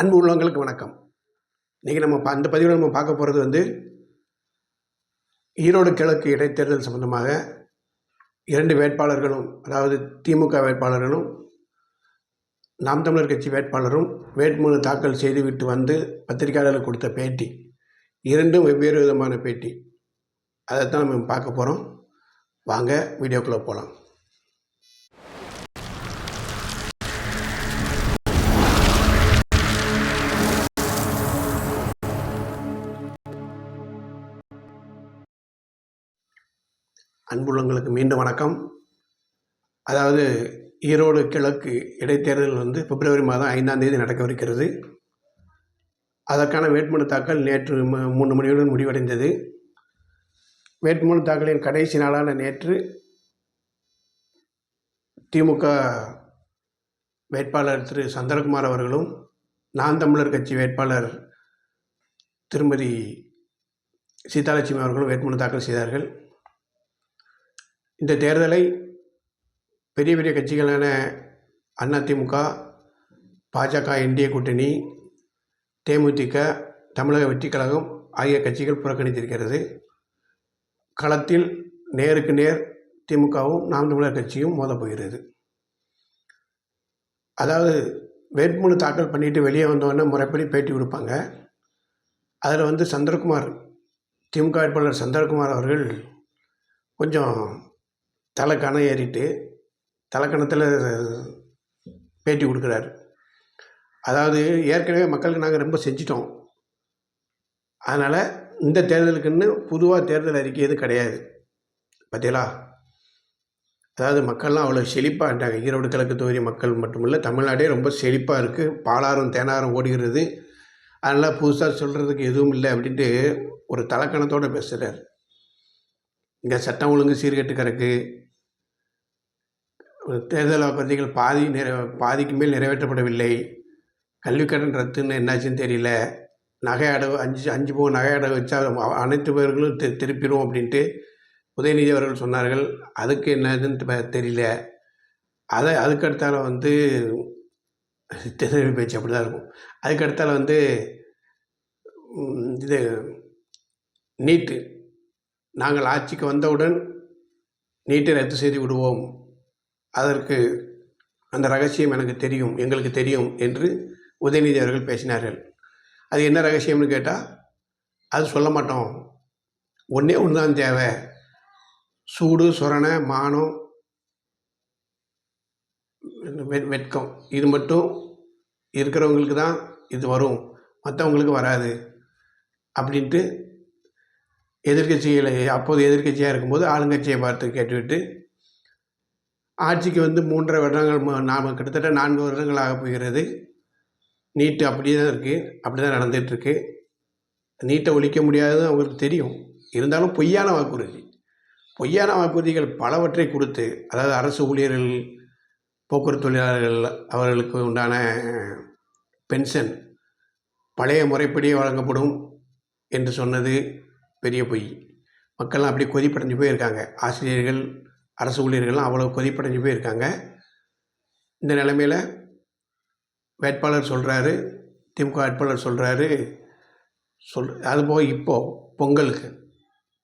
அன்பு உள்ளவங்களுக்கு வணக்கம். இன்றைக்கி நம்ம அந்த பதிவில் நம்ம பார்க்க போகிறது வந்து ஈரோடு கிழக்கு இடைத்தேர்தல் சம்பந்தமாக இரண்டு வேட்பாளர்களும் அதாவது திமுக வேட்பாளர்களும் நாம் தமிழர் கட்சி வேட்பாளரும் வேட்புமனு தாக்கல் செய்துவிட்டு வந்து பத்திரிகையாளர்களுக்கு கொடுத்த பேட்டி. இரண்டும் வெவ்வேறு விதமான பேட்டி. அதைத்தான் நம்ம பார்க்க போகிறோம் வாங்க வீடியோக்குள்ளே போகலாம் அன்புள்ளங்களுக்கு மீண்டும் வணக்கம். அதாவது ஈரோடு கிழக்கு இடைத்தேர்தல் வந்து பிப்ரவரி மாதம் ஐந்தாம் தேதி நடக்கவிருக்கிறது. அதற்கான வேட்புமனு தாக்கல் நேற்று ம- மூணு மணியுடன் முடிவடைந்தது. வேட்புமனு தாக்கலின் கடைசி நாளான நேற்று திமுக வேட்பாளர் திரு சந்திரகுமார் அவர்களும் நான் தமிழர் கட்சி வேட்பாளர் திருமதி சீதாலட்சுமி அவர்களும் வேட்புமனு தாக்கல் செய்தார்கள். இந்த தேர்தலை பெரிய பெரிய கட்சிகளான அதிமுக பாஜக என்டிஏ கூட்டணி தேமுதிக தமிழக வெற்றிக் கழகம் ஆகிய கட்சிகள் புறக்கணித்திருக்கிறது. களத்தில் நேருக்கு நேர் திமுகவும் நாம் தமிழர் கட்சியும் மோதப் போகிறது. அதாவது வேட்புமனு தாக்கல் பண்ணிட்டு வெளியே வந்தோடனே முறைப்படி பேட்டி கொடுப்பாங்க. அதில் வந்து சந்திரகுமார் திமுக வேட்பாளர் சந்திரகுமார் அவர்கள் கொஞ்சம் தலை கணம் ஏறிட்டு தலைக்கணத்தில் பேட்டி கொடுக்குறாரு. அதாவது ஏற்கனவே மக்களுக்கு நாங்கள் ரொம்ப செஞ்சிட்டோம். அதனால் இந்த தேர்தலுக்குன்னு பொதுவாக தேர்தல் அறிக்கை எதுவும் கிடையாது. பார்த்தீங்களா அதாவது மக்கள்லாம் அவ்வளோ செழிப்பாக ஈரோடு கிழக்கு தொகுதி மக்கள் மட்டுமில்லை தமிழ்நாடே ரொம்ப செழிப்பாக இருக்குது பாலாறும் தேனாரும் ஓடுகிறது. அதனால் புதுசாக சொல்கிறதுக்கு எதுவும் இல்லை அப்படின்ட்டு ஒரு தலைக்கணத்தோடு பேசுகிறார் இங்கே சட்டம் ஒழுங்கு சீர்கெட்டு கிடக்கு தேர்தல் வாக்குறுதிகள் பாதி நிறை பாதிக்கு மேல் நிறைவேற்றப்படவில்லை. கல்விக்கடன் ரத்துன்னு என்னாச்சுன்னு தெரியல. நகை அடவு அஞ்சு அஞ்சு பவுன் நகை அடவு வச்சா அனைத்து பேர்களும் தி திருப்பிடும் அப்படின்ட்டு உதயநிதி அவர்கள் சொன்னார்கள். அதுக்கு என்னதுன்னு தெரியல. அதை அதுக்கடுத்தால் வந்து தேர்தல் பேச்சு அப்படி தான் இருக்கும் அதுக்கடுத்தால் வந்து இது நீட்டு. நாங்கள் ஆட்சிக்கு வந்தவுடன் நீட்டை ரத்து செய்து விடுவோம். அதற்கு அந்த ரகசியம் எனக்கு தெரியும் எங்களுக்கு தெரியும் என்று உதயநிதி அவர்கள் பேசினார்கள். அது என்ன ரகசியம்னு கேட்டால் அது சொல்ல மாட்டோம். ஒன்றே ஒன்று தான் தேவை. சூடு சொரணை மானம் வெட்கம். இது மட்டும் இருக்கிறவங்களுக்கு தான் இது வரும். மற்றவங்களுக்கு வராது. அப்படின்ட்டு எதிர்க்கட்சிகளை அப்போது எதிர்க்கட்சியாக இருக்கும்போது ஆளுங்கட்சியை பார்த்து கேட்டுவிட்டு ஆட்சிக்கு வந்து மூன்றரை வருடங்கள் நாம் கிட்டத்தட்ட நான்கு வருடங்கள் ஆக போகிறது. நீட்டு அப்படியே தான் இருக்குது அப்படி தான் நடந்துகிட்ருக்கு. நீட்டை ஒழிக்க முடியாதது அவங்களுக்கு தெரியும். இருந்தாலும் பொய்யான வாக்குறுதி. பொய்யான வாக்குறுதிகள் பலவற்றை கொடுத்து அதாவது அரசு ஊழியர்கள் போக்குவரத்து தொழிலாளர்கள் அவர்களுக்கு உண்டான பென்ஷன் பழைய முறைப்படியே வழங்கப்படும் என்று சொன்னது. பெரிய பொய். மக்கள்லாம் அப்படியே கொதிப்படைஞ்சு போயிருக்காங்க. ஆசிரியர்கள் அரசு ஊழியர்கள்லாம் அவ்வளோ கொதிப்படைஞ்சு போயிருக்காங்க. இந்த நிலைமையில் வேட்பாளர் சொல்கிறாரு திமுக வேட்பாளர் சொல்கிறாரு சொல் அதுபோக இப்போது பொங்கலுக்கு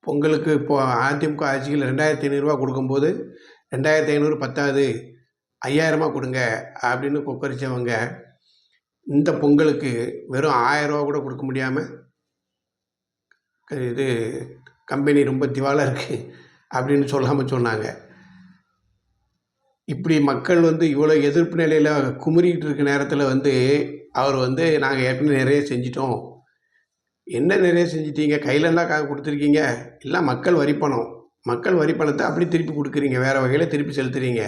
பொங்கலுக்கு இப்போது அதிமுக ஆட்சியில் ரெண்டாயிரத்தி ஐநூறுரூவா கொடுக்கும்போது ரெண்டாயிரத்தி ஐநூறு பத்தாது ஐயாயிரமா கொடுங்க அப்படின்னு கொக்கரிச்சவங்க இந்த பொங்கலுக்கு வெறும் ஆயிரரூவா கூட கொடுக்க முடியாமல் இது கம்பெனி ரொம்ப திவாலாக இருக்குது அப்படின்னு சொல்லாமல் சொன்னாங்க. இப்படி மக்கள் வந்து இவ்வளோ எதிர்ப்பு நிலையில் குமுறிக்கிட்டு இருக்க நேரத்தில் வந்து அவர் வந்து நாங்கள் ஏற்கனவே நிறைய செஞ்சிட்டோம். என்ன நிறைய செஞ்சிட்டீங்க? கையிலலாம் கா கொடுத்துருக்கீங்க. எல்லாம் மக்கள் வரி பணம். மக்கள் வரி பணத்தை அப்படி திருப்பி கொடுக்குறீங்க. வேறு வகையில் திருப்பி செலுத்துறீங்க.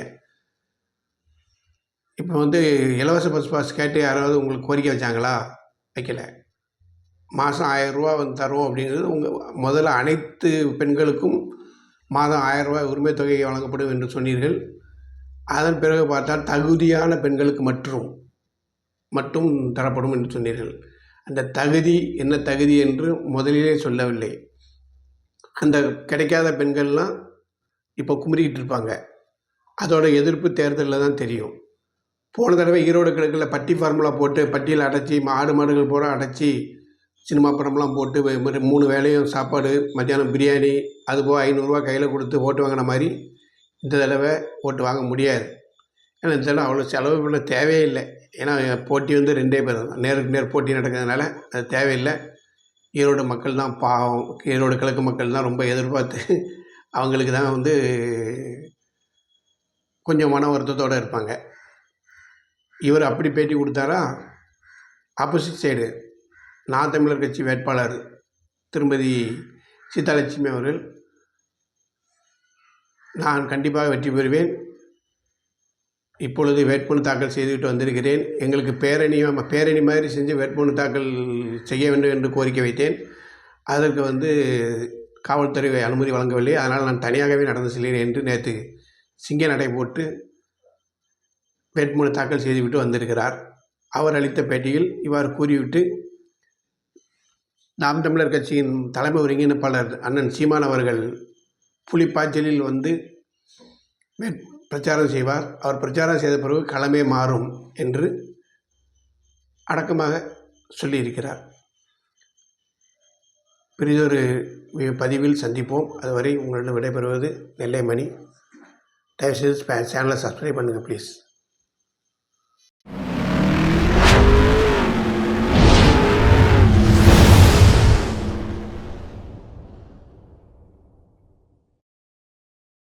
இப்போ வந்து இலவச பஸ் பாஸ் கேட்டு யாராவது உங்களுக்கு கோரிக்கை வச்சாங்களா? வைக்கல. மாதம் ஆயரூவா வந்து தருவோம் அப்படிங்கிறது உங்கள் முதல்ல அனைத்து பெண்களுக்கும் மாதம் ஆயரூவா உரிமை தொகை வழங்கப்படும் என்று சொன்னீர்கள். அதன் பிறகு பார்த்தால் தகுதியான பெண்களுக்கு மற்றும் மட்டும் தரப்படும் என்று சொன்னீர்கள். அந்த தகுதி என்ன தகுதி என்று முதலிலே சொல்லவில்லை. அந்த கிடைக்காத பெண்கள்லாம் இப்போ குமரிக்கிட்டு இருப்பாங்க. அதோட எதிர்ப்பு தேர்தலில் தான் தெரியும். போன தடவை ஈரோடு கிழக்கில் பட்டி ஃபார்முலா போட்டு பட்டியில் அடைச்சி ஆடு மாடுகள் போட அடைச்சி சினிமா படம்லாம் போட்டு மூணு வேளையும் சாப்பாடு மத்தியானம் பிரியாணி அதுபோக ஐநூறுரூவா கையில் கொடுத்து ஓட்டு வாங்கின மாதிரி இந்த தடவை ஓட்டு வாங்க முடியாது. ஏன்னா இந்த தடவை அவ்வளோ செலவு பண்ண தேவையே இல்லை. ஏன்னா போட்டி வந்து ரெண்டே பேர் தான். நேருக்கு நேர் போட்டி நடக்கிறதுனால அது தேவையில்லை. ஈரோடு மக்கள் தான் பாவம். ஈரோடு கிழக்கு மக்கள் தான் ரொம்ப எதிர்பார்த்து அவங்களுக்கு தான் வந்து கொஞ்சம் மன வருத்தத்தோடு இருப்பாங்க. இவர் அப்படி பேட்டி கொடுத்தாரா? Opposite side. நான் தமிழர் கட்சி வேட்பாளர் திருமதி சீதாலட்சுமி அவர்கள். நான் கண்டிப்பாக வெற்றி பெறுவேன். இப்பொழுது வேட்புமனு தாக்கல் செய்துவிட்டு வந்திருக்கிறேன். எங்களுக்கு பேரணி பேரணி மாதிரி செஞ்சு வேட்புமனு தாக்கல் செய்ய வேண்டும் என்று கோரிக்கை வைத்தேன். அதற்கு வந்து காவல்துறை அனுமதி வழங்கவில்லை. அதனால் நான் தனியாகவே நடந்து செல்கிறேன் என்று நேற்று சிங்க நடை போட்டு வேட்புமனு தாக்கல் செய்துவிட்டு வந்திருக்கிறார். அவர் அளித்த பேட்டியில் இவ்வாறு கூறிவிட்டு நாம் தமிழர் கட்சியின் தலைமை ஒருங்கிணைப்பாளர் அண்ணன் சீமான் அவர்கள் புலிப்பாய்ச்சலில் வந்து பிரச்சாரம் செய்வார். அவர் பிரச்சாரம் செய்த பிறகு களமே மாறும் என்று அடக்கமாக சொல்லியிருக்கிறார். பெரிதொரு பதிவில் சந்திப்போம். அதுவரை உங்களிடம் விடைபெறுவது நெல்லை மணி தயவுசெய்து சேனலை சப்ஸ்கிரைப் பண்ணுங்கள் ப்ளீஸ்